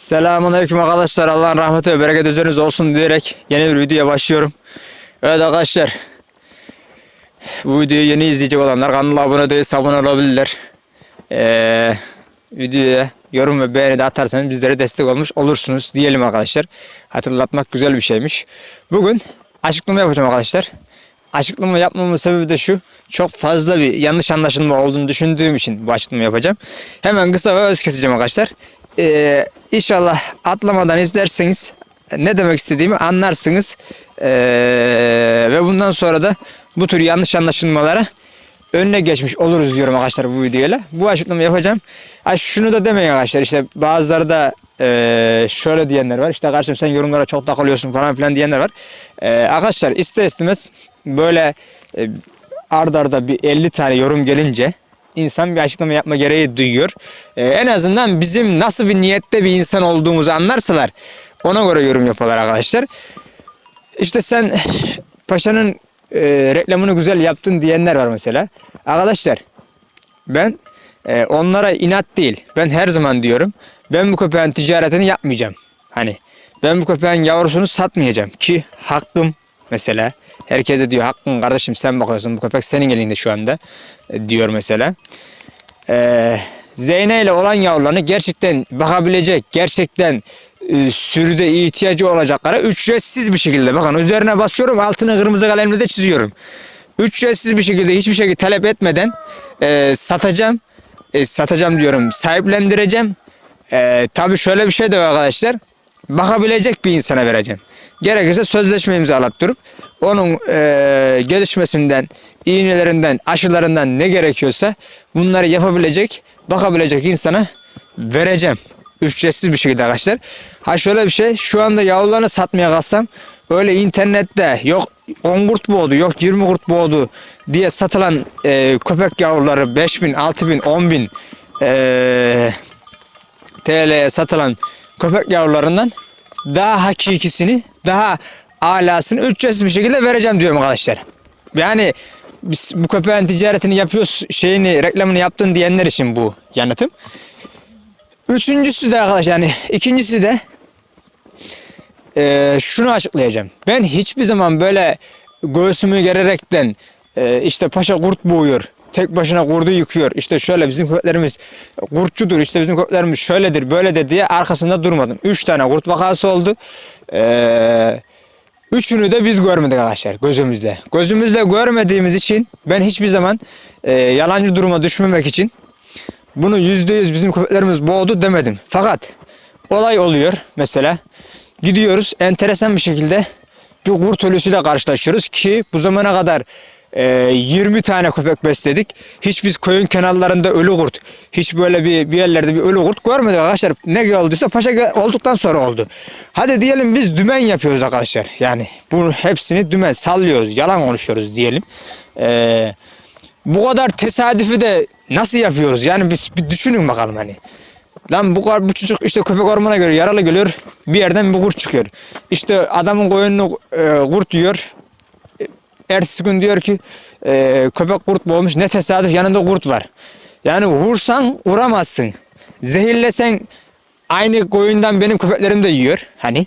Selamünaleyküm arkadaşlar. Allah'ın rahmeti ve bereketi üzerinize olsun diyerek yeni bir videoya başlıyorum. Evet arkadaşlar. Bu videoyu yeni izleyecek olanlar kanala abone değilse abone olabilirler. Ee, videoya yorum ve beğeni de atarsanız bizlere destek olmuş olursunuz diyelim arkadaşlar. Hatırlatmak güzel bir şeymiş. Bugün açıklama yapacağım arkadaşlar. Açıklama yapmamın sebebi de şu. Çok fazla bir yanlış anlaşılma olduğunu düşündüğüm için bu açıklamayı yapacağım. Hemen kısa ve öz keseceğim arkadaşlar. Ee, inşallah atlamadan izlerseniz ne demek istediğimi anlarsınız. Ee, ve bundan sonra da bu tür yanlış anlaşılmalara önüne geçmiş oluruz diyorum arkadaşlar bu videoyla. Bu açıklamayı yapacağım. Ha, şunu da demeyin arkadaşlar işte bazıları da eee, şöyle diyenler var. İşte kardeşim sen yorumlara çok takılıyorsun falan filan diyenler var. Eee, arkadaşlar ister istemez böyle e, ard arda bir 50 tane yorum gelince insan bir açıklama yapma gereği duyuyor. Eee, en azından bizim nasıl bir niyette bir insan olduğumuzu anlarsalar ona göre yorum yapıyorlar arkadaşlar. İşte sen paşanın e, reklamını güzel yaptın diyenler var mesela. Arkadaşlar ben e, onlara inat değil. Ben her zaman diyorum. Ben bu köpeğin ticaretini yapmayacağım. Hani ben bu köpeğin yavrusunu satmayacağım ki hakkım mesela. Herkes de diyor hakkın kardeşim sen bakıyorsun bu köpek senin elinde şu anda e, diyor mesela. Ee, Zeyne ile olan yavrularını gerçekten bakabilecek, gerçekten e, sürüde ihtiyacı olacaklara ücretsiz bir şekilde bakın üzerine basıyorum altını kırmızı kalemle de çiziyorum. Ücretsiz bir şekilde hiçbir şekilde talep etmeden e, satacağım. E, satacağım diyorum sahiplendireceğim. E, tabii şöyle bir şey de arkadaşlar. Bakabilecek bir insana vereceğim. Gerekirse sözleşme imzalattırıp onun e, gelişmesinden, iğnelerinden, aşılarından ne gerekiyorsa bunları yapabilecek, bakabilecek insana vereceğim. Ücretsiz bir şekilde arkadaşlar. Ha şöyle bir şey, şu anda yavrularını satmaya kalksam öyle internette yok 10 kurt boğdu, yok 20 kurt boğdu diye satılan e, köpek yavruları 5000, 6000, 10000 e, TL'ye satılan köpek yavrularından daha hakikisini, daha alasını ücretsiz bir şekilde vereceğim diyorum arkadaşlar. Yani biz bu köpeğin ticaretini yapıyoruz, şeyini, reklamını yaptın diyenler için bu yanıtım. Üçüncüsü de arkadaşlar yani ikincisi de eee, şunu açıklayacağım. Ben hiçbir zaman böyle göğsümü gererekten eee, işte paşa kurt boğuyor. Tek başına kurdu yıkıyor. İşte şöyle bizim köpeklerimiz kurtçudur. İşte bizim köpeklerimiz şöyledir böyledir diye arkasında durmadım. Üç tane kurt vakası oldu. Eee Üçünü de biz görmedik arkadaşlar gözümüzde. Gözümüzde görmediğimiz için ben hiçbir zaman eee, yalancı duruma düşmemek için bunu yüzde yüz bizim köpeklerimiz boğdu demedim. Fakat olay oluyor mesela. Gidiyoruz enteresan bir şekilde bir kurt ölüsüyle karşılaşıyoruz ki bu zamana kadar e, 20 tane köpek besledik. Hiç biz köyün kenarlarında ölü kurt, hiç böyle bir, bir yerlerde bir ölü kurt görmedik arkadaşlar. Ne olduysa paşa olduktan sonra oldu. Hadi diyelim biz dümen yapıyoruz arkadaşlar. Yani bu hepsini dümen sallıyoruz, yalan konuşuyoruz diyelim. Eee bu kadar tesadüfü de nasıl yapıyoruz? Yani biz bir düşünün bakalım hani. Lan bu bu çocuk işte köpek ormana göre yaralı geliyor. Bir yerden bir kurt çıkıyor. İşte adamın koyununu e, kurt yiyor. Ertesi gün diyor ki e, köpek kurt boğmuş. Ne tesadüf yanında kurt var. Yani vursan vuramazsın. Zehirlesen aynı koyundan benim köpeklerim de yiyor. Hani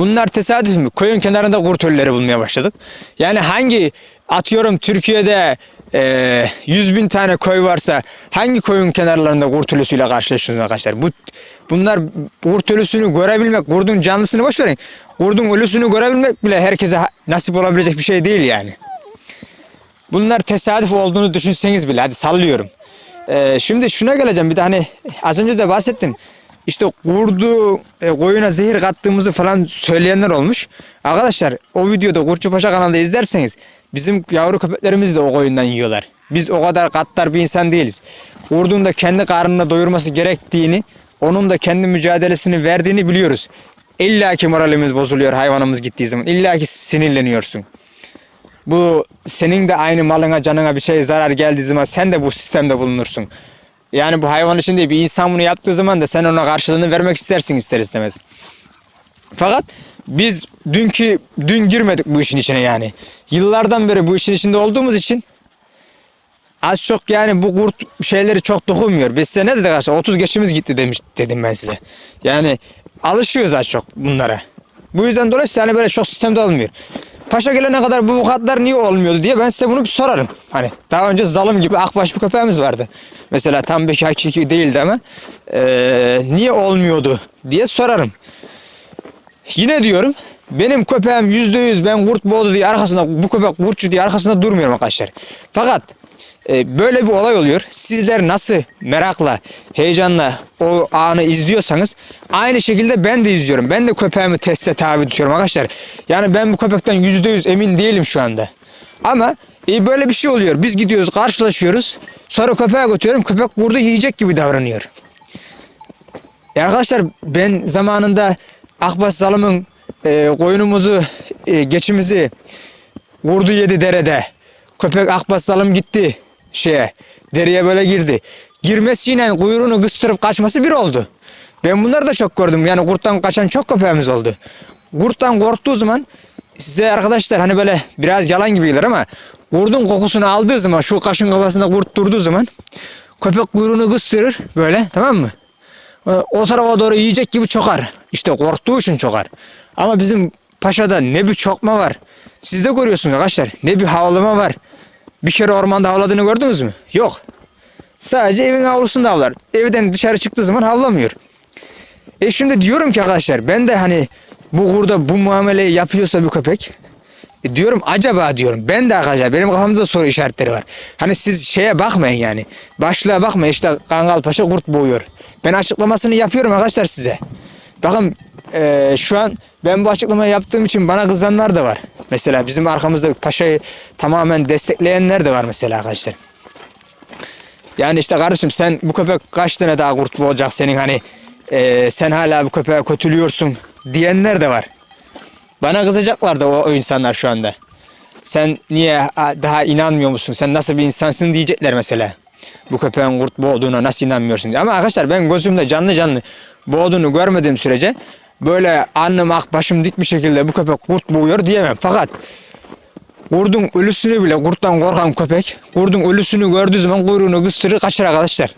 Bunlar tesadüf mü? Koyun kenarında kurt ölüleri bulmaya başladık. Yani hangi atıyorum Türkiye'de e, 100 bin tane koy varsa hangi koyun kenarlarında kurt ölüsüyle karşılaşıyorsunuz arkadaşlar? Bu bunlar kurt ölüsünü görebilmek, kurdun canlısını boş verin. Kurdun ölüsünü görebilmek bile herkese nasip olabilecek bir şey değil yani. Bunlar tesadüf olduğunu düşünseniz bile hadi sallıyorum. Ee, şimdi şuna geleceğim bir de hani az önce de bahsettim. İşte kurdu e, koyuna zehir kattığımızı falan söyleyenler olmuş. Arkadaşlar o videoda Kurtçu Paşa kanalında izlerseniz bizim yavru köpeklerimiz de o koyundan yiyorlar. Biz o kadar katlar bir insan değiliz. Kurdun da kendi karnına doyurması gerektiğini, onun da kendi mücadelesini verdiğini biliyoruz. İlla ki moralimiz bozuluyor hayvanımız gittiği zaman. İlla ki sinirleniyorsun bu senin de aynı malına canına bir şey zarar geldiği zaman sen de bu sistemde bulunursun. Yani bu hayvan için değil bir insan bunu yaptığı zaman da sen ona karşılığını vermek istersin ister istemez. Fakat biz dünkü dün girmedik bu işin içine yani. Yıllardan beri bu işin içinde olduğumuz için az çok yani bu kurt şeyleri çok dokunmuyor. Biz size ne dedik arkadaşlar? 30 geçimiz gitti demiş dedim ben size. Yani alışıyoruz az çok bunlara. Bu yüzden dolayısıyla hani böyle çok sistemde olmuyor. Paşa gelene kadar bu vukuatlar niye olmuyordu diye ben size bunu bir sorarım. Hani daha önce zalım gibi akbaş bir köpeğimiz vardı. Mesela tam bir hakiki değildi ama eee, niye olmuyordu diye sorarım. Yine diyorum benim köpeğim yüzde yüz ben kurt boğdu diye arkasında bu köpek kurtçu diye arkasında durmuyorum arkadaşlar. Fakat böyle bir olay oluyor. Sizler nasıl merakla, heyecanla o anı izliyorsanız aynı şekilde ben de izliyorum. Ben de köpeğimi teste tabi tutuyorum arkadaşlar. Yani ben bu köpekten yüzde yüz emin değilim şu anda. Ama e, böyle bir şey oluyor. Biz gidiyoruz karşılaşıyoruz. Sonra köpeğe götürüyorum. Köpek burada yiyecek gibi davranıyor. Ya arkadaşlar ben zamanında Akbaş Zalım'ın e, koyunumuzu, e, geçimizi vurdu yedi derede. Köpek Akbaş Zalım gitti şeye, dereye böyle girdi. Girmesiyle kuyruğunu kıstırıp kaçması bir oldu. Ben bunları da çok gördüm. Yani kurttan kaçan çok köpeğimiz oldu. Kurttan korktuğu zaman size arkadaşlar hani böyle biraz yalan gibi gelir ama kurdun kokusunu aldığı zaman şu kaşın kafasında kurt durduğu zaman köpek kuyruğunu kıstırır böyle tamam mı? E, o tarafa doğru yiyecek gibi çokar. İşte korktuğu için çokar. Ama bizim paşada ne bir çokma var. Siz de görüyorsunuz arkadaşlar. Ne bir havlama var. Bir kere ormanda havladığını gördünüz mü? Yok. Sadece evin avlusunda havlar. Evden dışarı çıktığı zaman havlamıyor. E şimdi diyorum ki arkadaşlar ben de hani bu kurda bu muameleyi yapıyorsa bu köpek e diyorum acaba diyorum ben de arkadaşlar benim kafamda da soru işaretleri var. Hani siz şeye bakmayın yani. Başlığa bakmayın işte Kangal Paşa kurt boğuyor. Ben açıklamasını yapıyorum arkadaşlar size. Bakın eee, şu an ben bu açıklamayı yaptığım için bana kızanlar da var. Mesela bizim arkamızda paşayı tamamen destekleyenler de var mesela arkadaşlar. Yani işte kardeşim sen bu köpek kaç tane daha kurt boğacak senin hani eee, sen hala bu köpeğe kötülüyorsun diyenler de var. Bana kızacaklar da o, o insanlar şu anda. Sen niye daha inanmıyor musun? Sen nasıl bir insansın diyecekler mesela. Bu köpeğin kurt boğduğuna nasıl inanmıyorsun diye. Ama arkadaşlar ben gözümde canlı canlı boğduğunu görmediğim sürece böyle alnım ak başım dik bir şekilde bu köpek kurt boğuyor diyemem. Fakat kurdun ölüsünü bile kurttan korkan köpek kurdun ölüsünü gördüğü zaman kuyruğunu kıstırır kaçar arkadaşlar.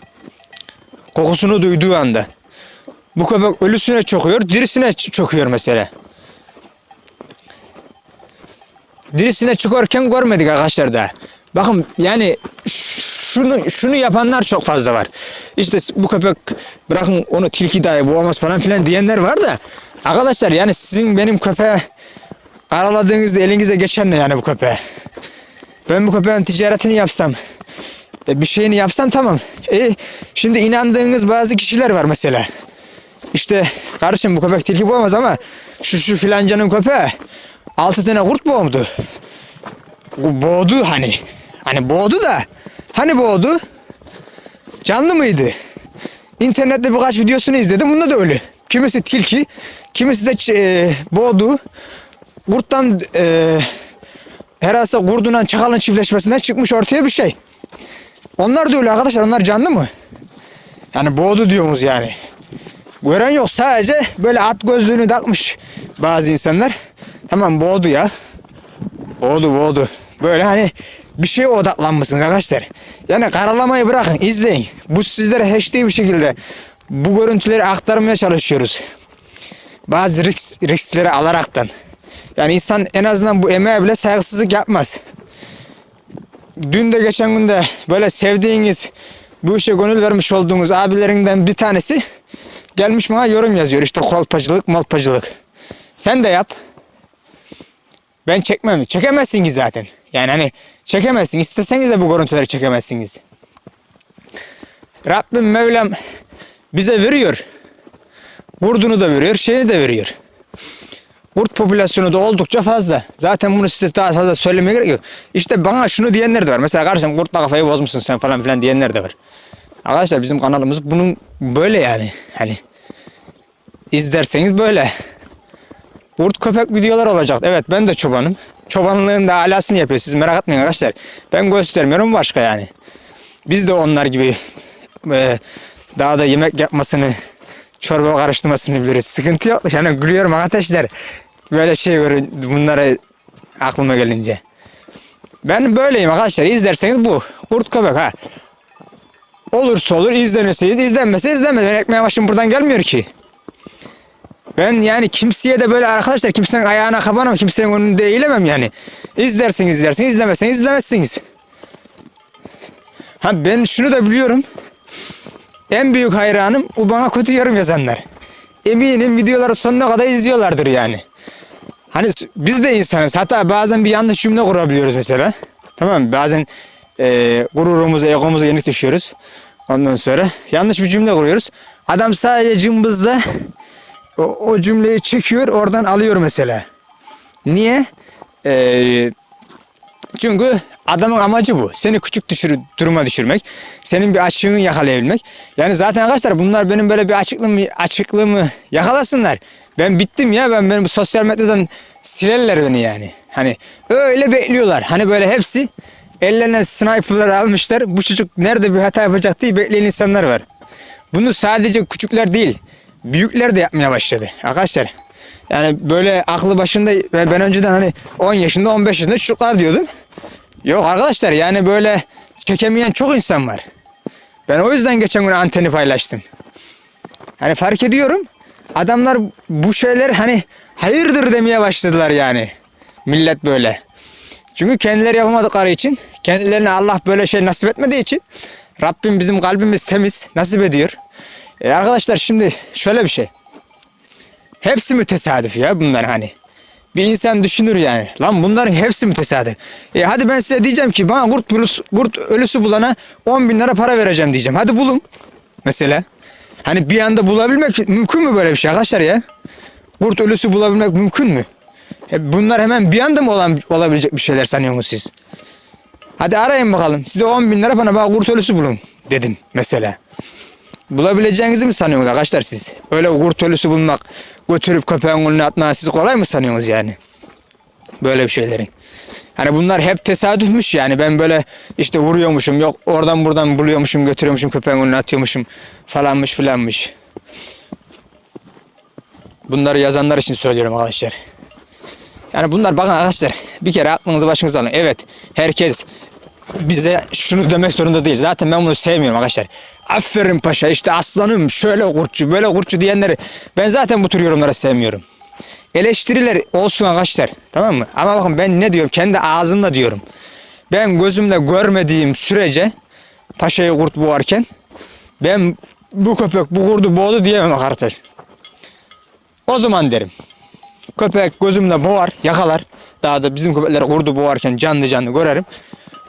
Kokusunu duyduğu anda. Bu köpek ölüsüne çokuyor, dirisine çöküyor mesela. Dirisine çıkarken görmedik arkadaşlar da. Bakın yani şunu şunu yapanlar çok fazla var. İşte bu köpek bırakın onu tilki dahi boğamaz falan filan diyenler var da arkadaşlar yani sizin benim köpeğe karaladığınızda elinize geçen ne yani bu köpeğe? Ben bu köpeğin ticaretini yapsam e, bir şeyini yapsam tamam. E, şimdi inandığınız bazı kişiler var mesela. İşte kardeşim bu köpek tilki boğamaz ama şu şu filancanın köpeği altı tane kurt boğdu. Boğdu hani. Hani boğdu da. Hani boğdu? Canlı mıydı? İnternette birkaç videosunu izledim. Bunda da öyle. Kimisi tilki, kimisi de e, boğdu. Kurttan e, herhalde kurdundan çakalın çiftleşmesinden çıkmış ortaya bir şey. Onlar da öyle arkadaşlar. Onlar canlı mı? Yani boğdu diyoruz yani. Gören yok sadece böyle at gözlüğünü takmış bazı insanlar. Tamam boğdu ya. Boğdu boğdu. Böyle hani bir şeye odaklanmışsın arkadaşlar. Yani karalamayı bırakın izleyin. Bu sizlere HD bir şekilde bu görüntüleri aktarmaya çalışıyoruz. Bazı risk, riskleri alaraktan. Yani insan en azından bu emeğe bile saygısızlık yapmaz. Dün de geçen gün de böyle sevdiğiniz bu işe gönül vermiş olduğunuz abilerinden bir tanesi gelmiş bana yorum yazıyor. İşte kolpacılık, molpacılık. Sen de yap. Ben çekmem. Çekemezsiniz zaten. Yani hani çekemezsin. İsteseniz de bu görüntüleri çekemezsiniz. Rabbim Mevlam bize veriyor. Kurdunu da veriyor, şeyini de veriyor. Kurt popülasyonu da oldukça fazla. Zaten bunu size daha fazla söylemeye gerek yok. İşte bana şunu diyenler de var. Mesela kardeşim kurtla kafayı bozmuşsun sen falan filan diyenler de var. Arkadaşlar bizim kanalımız bunun böyle yani. Hani izlerseniz böyle. Kurt köpek videolar olacak. Evet ben de çobanım. Çobanlığın da alasını yapıyor. Siz merak etmeyin arkadaşlar. Ben göstermiyorum başka yani. Biz de onlar gibi e, daha da yemek yapmasını, çorba karıştırmasını biliriz. Sıkıntı yok. Yani gülüyorum arkadaşlar. Böyle şey görün bunlara aklıma gelince. Ben böyleyim arkadaşlar. İzlerseniz bu. Kurt köpek ha. Olursa olur, izlenirse izlenmese izlenmez. Ben ekmeğe başım buradan gelmiyor ki. Ben yani kimseye de böyle arkadaşlar kimsenin ayağına kapanamam, kimsenin önünde eğilemem yani. İzlersiniz izlersiniz, izlemezseniz izlemezsiniz. Ha ben şunu da biliyorum. En büyük hayranım o bana kötü yorum yazanlar. Eminim videoları sonuna kadar izliyorlardır yani. Hani biz de insanız. Hatta bazen bir yanlış cümle kurabiliyoruz mesela. Tamam mı? Bazen e, gururumuza, egomuza yenik düşüyoruz. Ondan sonra yanlış bir cümle kuruyoruz. Adam sadece cımbızla o, o cümleyi çekiyor, oradan alıyor mesela. Niye? Ee, çünkü adamın amacı bu. Seni küçük düşür, duruma düşürmek. Senin bir açığını yakalayabilmek. Yani zaten arkadaşlar bunlar benim böyle bir açıklığımı, açıklığımı yakalasınlar. Ben bittim ya. Ben benim sosyal medyadan silerler beni yani. Hani öyle bekliyorlar. Hani böyle hepsi ellerine sniper'lar almışlar. Bu çocuk nerede bir hata yapacak diye bekleyen insanlar var. Bunu sadece küçükler değil, büyükler de yapmaya başladı arkadaşlar. Yani böyle aklı başında ve ben önceden hani 10 yaşında 15 yaşında çocuklar diyordum. Yok arkadaşlar yani böyle çekemeyen çok insan var. Ben o yüzden geçen gün anteni paylaştım. Hani fark ediyorum adamlar bu şeyler hani hayırdır demeye başladılar yani. Millet böyle. Çünkü kendileri yapamadıkları için, kendilerine Allah böyle şey nasip etmediği için Rabbim bizim kalbimiz temiz, nasip ediyor. E arkadaşlar şimdi şöyle bir şey. Hepsi mütesadüf ya bunlar hani. Bir insan düşünür yani. Lan bunların hepsi mütesadüf. E hadi ben size diyeceğim ki bana kurt, ölüsü, kurt ölüsü bulana 10 bin lira para vereceğim diyeceğim. Hadi bulun. Mesela. Hani bir anda bulabilmek mümkün mü böyle bir şey arkadaşlar ya? Kurt ölüsü bulabilmek mümkün mü? E bunlar hemen bir anda mı olan, olabilecek bir şeyler sanıyorsunuz siz? Hadi arayın bakalım. Size 10 bin lira bana bana kurt ölüsü bulun dedim mesela. Bulabileceğinizi mi sanıyorsunuz arkadaşlar siz? Öyle kurt ölüsü bulmak, götürüp köpeğin önüne atmak siz kolay mı sanıyorsunuz yani? Böyle bir şeylerin. Hani bunlar hep tesadüfmüş yani ben böyle işte vuruyormuşum yok oradan buradan buluyormuşum götürüyormuşum köpeğin önüne atıyormuşum falanmış filanmış. Bunları yazanlar için söylüyorum arkadaşlar. Yani bunlar bakın arkadaşlar bir kere aklınızı başınıza alın. Evet herkes bize şunu demek zorunda değil. Zaten ben bunu sevmiyorum arkadaşlar. Aferin paşa işte aslanım şöyle kurtçu böyle kurtçu diyenleri ben zaten bu tür yorumları sevmiyorum. Eleştiriler olsun arkadaşlar tamam mı? Ama bakın ben ne diyorum kendi ağzımla diyorum. Ben gözümle görmediğim sürece paşayı kurt boğarken ben bu köpek bu kurdu boğdu diyemem arkadaşlar. O zaman derim. Köpek gözümle boğar, yakalar. Daha da bizim köpekler kurdu boğarken canlı canlı görerim.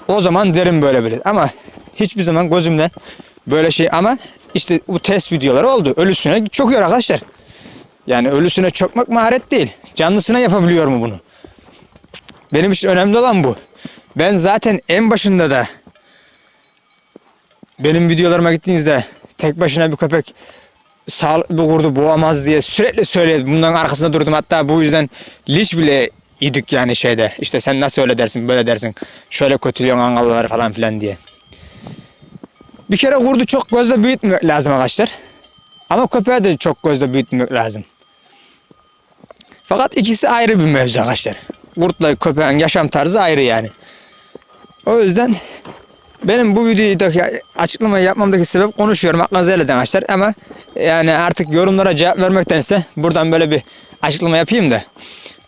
O zaman derim böyle böyle. Ama hiçbir zaman gözümle böyle şey ama işte bu test videoları oldu. Ölüsüne çöküyor arkadaşlar. Yani ölüsüne çökmek maharet değil. Canlısına yapabiliyor mu bunu? Benim için önemli olan bu. Ben zaten en başında da benim videolarıma gittiğinizde tek başına bir köpek sağlıklı kurdu boğamaz diye sürekli söyledim. Bundan arkasında durdum. Hatta bu yüzden liş bile yedik yani şeyde. İşte sen nasıl öyle dersin böyle dersin. Şöyle kötülüyorsun angalıları falan filan diye. Bir kere kurdu çok gözle büyütmek lazım arkadaşlar. Ama köpeği de çok gözle büyütmek lazım. Fakat ikisi ayrı bir mevzu arkadaşlar. Kurtla köpeğin yaşam tarzı ayrı yani. O yüzden benim bu videodaki açıklamayı yapmamdaki sebep konuşuyorum aklınıza el edin arkadaşlar ama yani artık yorumlara cevap vermektense buradan böyle bir açıklama yapayım da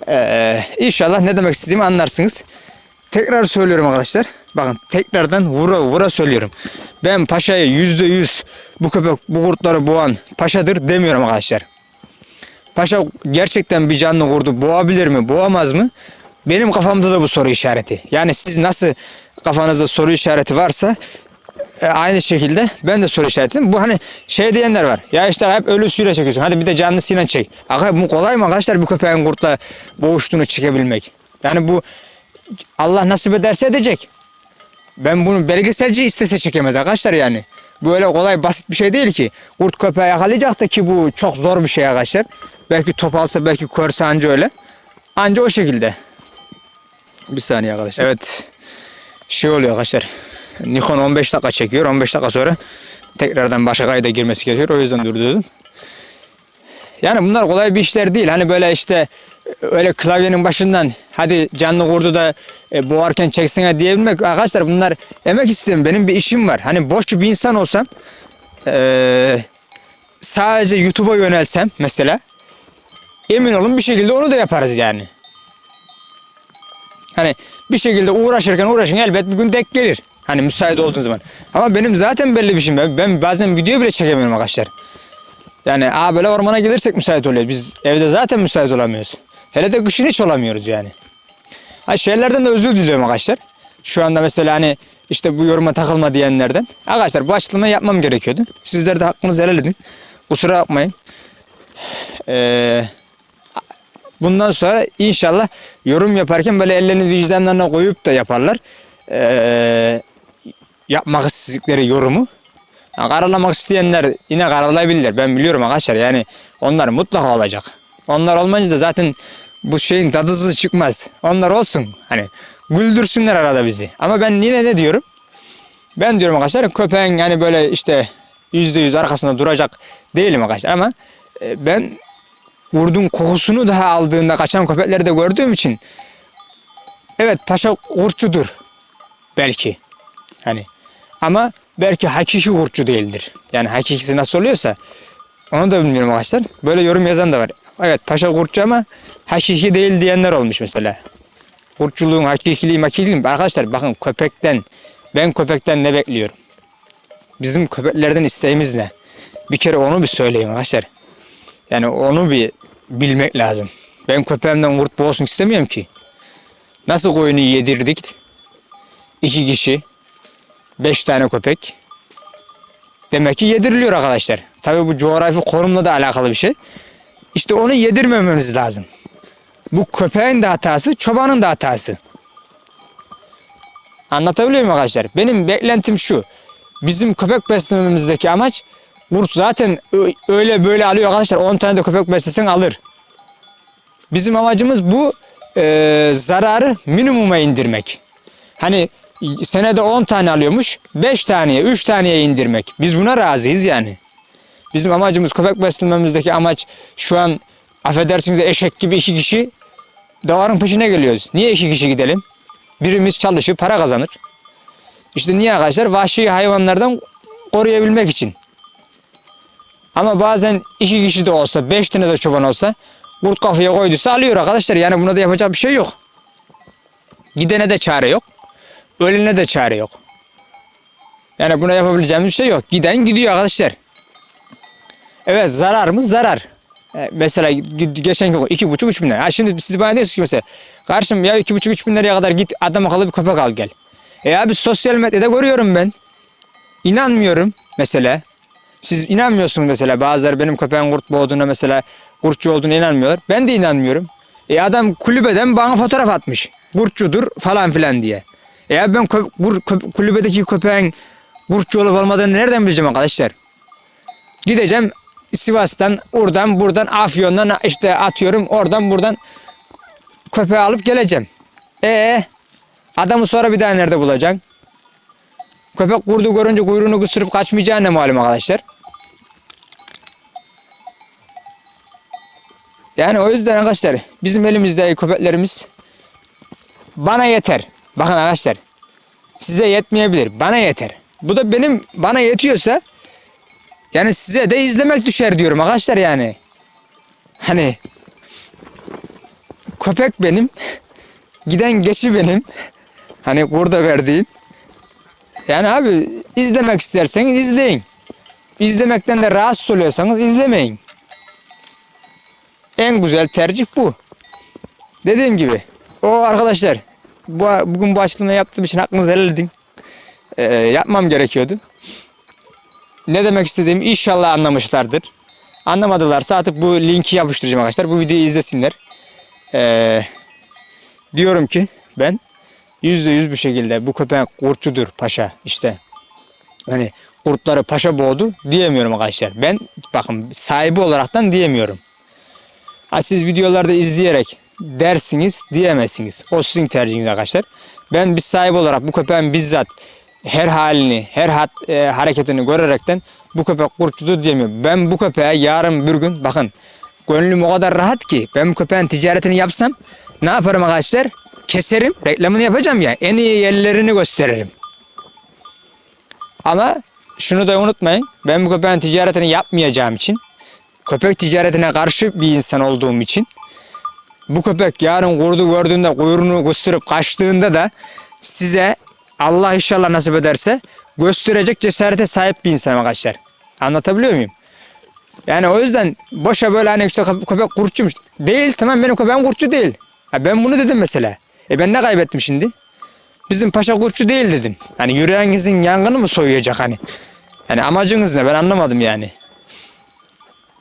eee, inşallah ne demek istediğimi anlarsınız. Tekrar söylüyorum arkadaşlar. Bakın tekrardan vura vura söylüyorum. Ben paşayı yüzde yüz bu köpek bu kurtları boğan paşadır demiyorum arkadaşlar. Paşa gerçekten bir canlı kurdu boğabilir mi boğamaz mı? Benim kafamda da bu soru işareti. Yani siz nasıl kafanızda soru işareti varsa e, aynı şekilde ben de soru işaretim. Bu hani şey diyenler var. Ya işte hep ölüsüyle çekiyorsun. Hadi bir de canlısıyla çek. Aga bu kolay mı arkadaşlar bir köpeğin kurtla boğuştuğunu çekebilmek? Yani bu Allah nasip ederse edecek. Ben bunu belgeselci istese çekemez arkadaşlar yani. Böyle kolay basit bir şey değil ki. Kurt köpeği yakalayacak da ki bu çok zor bir şey arkadaşlar. Belki top alsa belki körse anca öyle. Anca o şekilde. Bir saniye arkadaşlar. Evet. Şey oluyor arkadaşlar. Nikon 15 dakika çekiyor. 15 dakika sonra tekrardan başka kayda girmesi gerekiyor. O yüzden durdurdum. Yani bunlar kolay bir işler değil. Hani böyle işte öyle klavyenin başından hadi canlı kurdu da e, boğarken çeksene diyebilmek arkadaşlar bunlar emek istedim benim bir işim var. Hani boş bir insan olsam e, sadece YouTube'a yönelsem mesela emin olun bir şekilde onu da yaparız yani. Hani bir şekilde uğraşırken uğraşın elbet bir gün denk gelir. Hani müsait olduğun zaman. Ama benim zaten belli bir şeyim. Ben, bazen video bile çekemiyorum arkadaşlar. Yani aa böyle ormana gelirsek müsait oluyor. Biz evde zaten müsait olamıyoruz. Hele de kışın hiç olamıyoruz yani. Ha şeylerden de özür diliyorum arkadaşlar. Şu anda mesela hani işte bu yoruma takılma diyenlerden. Arkadaşlar bu açıklamayı yapmam gerekiyordu. Sizler de hakkınızı helal edin. Kusura bakmayın. Ee, bundan sonra inşallah yorum yaparken böyle ellerini vicdanlarına koyup da yaparlar. Ee, yapmak istedikleri yorumu. Ha, karalamak isteyenler yine karalayabilirler. Ben biliyorum arkadaşlar yani onlar mutlaka olacak. Onlar olmayınca da zaten bu şeyin tadısı çıkmaz. Onlar olsun. Hani güldürsünler arada bizi. Ama ben yine ne diyorum? Ben diyorum arkadaşlar köpeğin yani böyle işte yüzde yüz arkasında duracak değilim arkadaşlar ama e, ben kurdun kokusunu daha aldığında kaçan köpekleri de gördüğüm için evet paşa kurtçudur belki hani ama belki hakiki kurtçu değildir. Yani hakikisi nasıl oluyorsa onu da bilmiyorum arkadaşlar. Böyle yorum yazan da var. Evet paşa kurtçu ama hakiki değil diyenler olmuş mesela. Kurtçuluğun hakikiliği makikiliği Arkadaşlar bakın köpekten ben köpekten ne bekliyorum? Bizim köpeklerden isteğimiz ne? Bir kere onu bir söyleyin arkadaşlar. Yani onu bir bilmek lazım. Ben köpeğimden kurt boğulsun istemiyorum ki. Nasıl koyunu yedirdik? İki kişi, beş tane köpek. Demek ki yediriliyor arkadaşlar. Tabii bu coğrafi konumla da alakalı bir şey. İşte onu yedirmememiz lazım. Bu köpeğin de hatası, çobanın da hatası. Anlatabiliyor muyum arkadaşlar? Benim beklentim şu. Bizim köpek beslememizdeki amaç kurt zaten öyle böyle alıyor arkadaşlar. 10 tane de köpek beslesen alır. Bizim amacımız bu e, zararı minimuma indirmek. Hani senede 10 tane alıyormuş 5 taneye 3 taneye indirmek. Biz buna razıyız yani. Bizim amacımız köpek beslememizdeki amaç şu an affedersiniz de eşek gibi iki kişi davarın peşine geliyoruz. Niye iki kişi gidelim? Birimiz çalışır para kazanır. İşte niye arkadaşlar? Vahşi hayvanlardan koruyabilmek için. Ama bazen iki kişi de olsa, beş tane de çoban olsa kurt kafaya koyduysa alıyor arkadaşlar. Yani buna da yapacak bir şey yok. Gidene de çare yok. Ölene de çare yok. Yani buna yapabileceğimiz bir şey yok. Giden gidiyor arkadaşlar. Evet zarar mı? Zarar. E, mesela geçen gün iki buçuk üç bin lira. Ha şimdi siz bana diyorsunuz ki mesela karşım ya iki buçuk üç bin liraya kadar git adam akıllı bir köpek al gel. E abi sosyal medyada görüyorum ben. İnanmıyorum mesela. Siz inanmıyorsunuz mesela bazıları benim köpeğin kurt boğduğuna mesela kurtçu olduğuna inanmıyorlar. Ben de inanmıyorum. E adam kulübeden bana fotoğraf atmış. Kurtçudur falan filan diye. Ya ben kö- kur- kö- kulübedeki köpeğin kurtçu olup olmadığını nereden bileceğim arkadaşlar? Gideceğim Sivas'tan, oradan, buradan, Afyon'dan işte atıyorum oradan buradan köpeği alıp geleceğim. E adamı sonra bir daha nerede bulacaksın? Köpek kurdu görünce kuyruğunu kıstırıp kaçmayacağı ne malum arkadaşlar. Yani o yüzden arkadaşlar bizim elimizdeki köpeklerimiz bana yeter. Bakın arkadaşlar size yetmeyebilir. Bana yeter. Bu da benim bana yetiyorsa yani size de izlemek düşer diyorum arkadaşlar yani. Hani köpek benim. Giden geçi benim. Hani burada verdiğim. Yani abi izlemek isterseniz izleyin. İzlemekten de rahatsız oluyorsanız izlemeyin. En güzel tercih bu. Dediğim gibi o arkadaşlar bu, bugün bu açıklamayı yaptığım için hakkınızı helal edin. Ee, yapmam gerekiyordu. Ne demek istediğimi inşallah anlamışlardır. Anlamadılarsa artık bu linki yapıştıracağım arkadaşlar. Bu videoyu izlesinler. Ee, diyorum ki ben yüzde yüz bir şekilde bu köpek kurtçudur paşa işte. Hani kurtları paşa boğdu diyemiyorum arkadaşlar. Ben bakın sahibi olaraktan diyemiyorum. Ha siz videolarda izleyerek dersiniz diyemezsiniz. O sizin tercihiniz arkadaşlar. Ben bir sahibi olarak bu köpeğin bizzat her halini, her hat, e, hareketini görerekten bu köpek kurtçudur diyemiyorum. Ben bu köpeğe yarın bir gün bakın gönlüm o kadar rahat ki ben bu köpeğin ticaretini yapsam ne yaparım arkadaşlar? Keserim. Reklamını yapacağım ya. En iyi yerlerini gösteririm. Ama şunu da unutmayın. Ben bu köpeğin ticaretini yapmayacağım için köpek ticaretine karşı bir insan olduğum için bu köpek yarın kurdu gördüğünde kuyruğunu gösterip kaçtığında da size Allah inşallah nasip ederse gösterecek cesarete sahip bir insanım arkadaşlar. Anlatabiliyor muyum? Yani o yüzden boşa böyle hani işte köpek kurtçuymuş. Değil tamam benim köpeğim kurtçu değil. Ha ben bunu dedim mesela. E ben ne kaybettim şimdi? Bizim paşa kurtçu değil dedim. Hani yüreğinizin yangını mı soyuyacak hani? Yani amacınız ne ben anlamadım yani.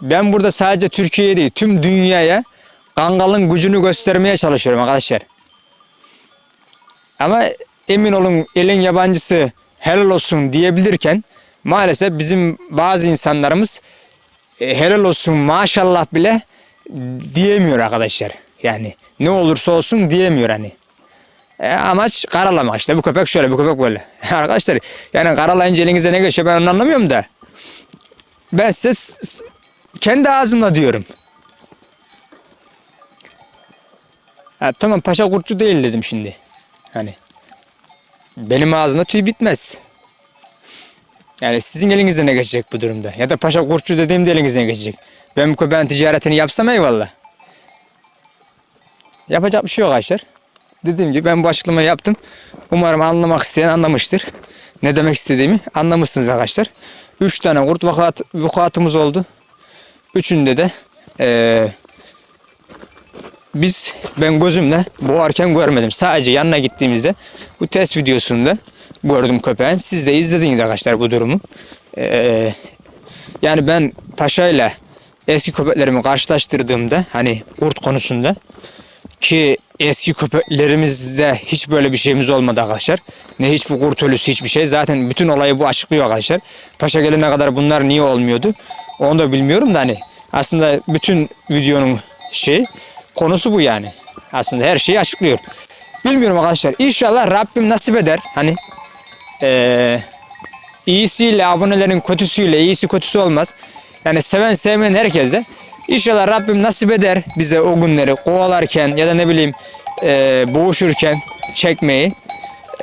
Ben burada sadece Türkiye'ye değil tüm dünyaya Kangal'ın gücünü göstermeye çalışıyorum arkadaşlar. Ama emin olun elin yabancısı helal olsun diyebilirken maalesef bizim bazı insanlarımız e, helal olsun maşallah bile diyemiyor arkadaşlar. Yani ne olursa olsun diyemiyor hani. E, amaç karalamak işte bu köpek şöyle bu köpek böyle. arkadaşlar yani karalayınca elinize ne geçiyor ben onu anlamıyorum da. Ben size kendi ağzımla diyorum. Ha, tamam paşa kurtçu değil dedim şimdi. Hani benim ağzımda tüy bitmez. Yani sizin elinizde ne geçecek bu durumda? Ya da paşa kurtçu dediğimde elinizde ne geçecek? Ben bu köpeğin ticaretini yapsam eyvallah. Yapacak bir şey yok arkadaşlar. Dediğim gibi ben bu açıklamayı yaptım. Umarım anlamak isteyen anlamıştır. Ne demek istediğimi anlamışsınız arkadaşlar. Üç tane kurt vakat, vukuatımız oldu. Üçünde de eee biz ben gözümle boğarken görmedim. Sadece yanına gittiğimizde bu test videosunda gördüm köpeğin. Siz de izlediniz arkadaşlar bu durumu. Ee, yani ben paşayla eski köpeklerimi karşılaştırdığımda hani kurt konusunda ki eski köpeklerimizde hiç böyle bir şeyimiz olmadı arkadaşlar. Ne hiçbir kurt ölüsü hiçbir şey. Zaten bütün olayı bu açıklıyor arkadaşlar. Paşa gelene kadar bunlar niye olmuyordu? Onu da bilmiyorum da hani aslında bütün videonun şey konusu bu yani. Aslında her şeyi açıklıyor. Bilmiyorum arkadaşlar. İnşallah Rabbim nasip eder. Hani eee iyisiyle abonelerin kötüsüyle iyisi kötüsü olmaz. Yani seven sevmeyen herkes de. İnşallah Rabbim nasip eder bize o günleri kovalarken ya da ne bileyim eee, boğuşurken çekmeyi.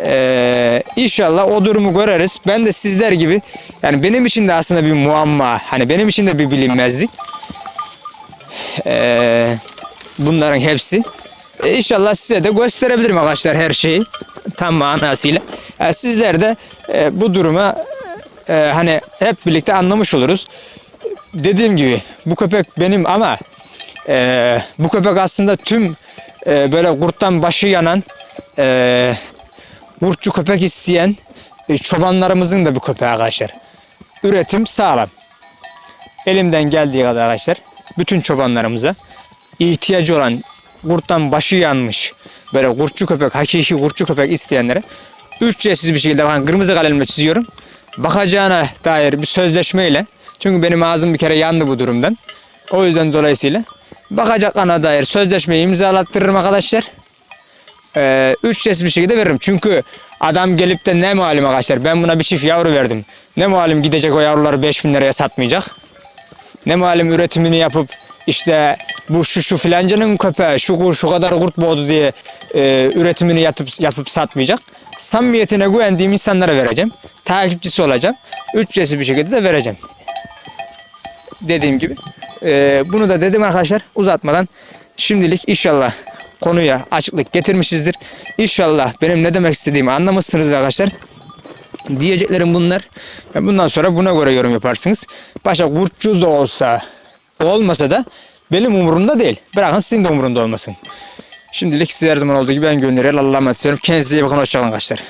Eee inşallah o durumu göreriz. Ben de sizler gibi yani benim için de aslında bir muamma. Hani benim için de bir bilinmezlik. Eee bunların hepsi. E, inşallah size de gösterebilirim arkadaşlar her şeyi tam manasıyla. Yani sizler de e, bu duruma e, hani hep birlikte anlamış oluruz. Dediğim gibi bu köpek benim ama e, bu köpek aslında tüm e, böyle kurttan başı yanan e, kurtçu köpek isteyen e, çobanlarımızın da bir köpeği arkadaşlar. Üretim sağlam. Elimden geldiği kadar arkadaşlar bütün çobanlarımıza ihtiyacı olan kurttan başı yanmış böyle kurtçu köpek, hakiki kurtçu köpek isteyenlere ücretsiz bir şekilde bakın kırmızı kalemle çiziyorum. Bakacağına dair bir sözleşmeyle çünkü benim ağzım bir kere yandı bu durumdan. O yüzden dolayısıyla bakacaklarına dair sözleşmeyi imzalattırırım arkadaşlar. Ee, ücretsiz bir şekilde veririm. Çünkü adam gelip de ne malum arkadaşlar ben buna bir çift yavru verdim. Ne malum gidecek o yavruları 5000 liraya satmayacak. Ne malum üretimini yapıp işte bu şu şu filancanın köpeği şu şu kadar kurt boğdu diye e, üretimini yapıp, yapıp satmayacak. Samimiyetine güvendiğim insanlara vereceğim. Takipçisi olacağım. Ücretsiz bir şekilde de vereceğim. Dediğim gibi. E, bunu da dedim arkadaşlar uzatmadan. Şimdilik inşallah konuya açıklık getirmişizdir. İnşallah benim ne demek istediğimi anlamışsınızdır arkadaşlar. Diyeceklerim bunlar. Bundan sonra buna göre yorum yaparsınız. Başka kurtçu da olsa olmasa da benim umurumda değil. Bırakın sizin de umurunda olmasın. Şimdilik size her zaman olduğu gibi ben göndereyim. Allah'a emanet ediyorum. Kendinize iyi bakın. Hoşçakalın arkadaşlar.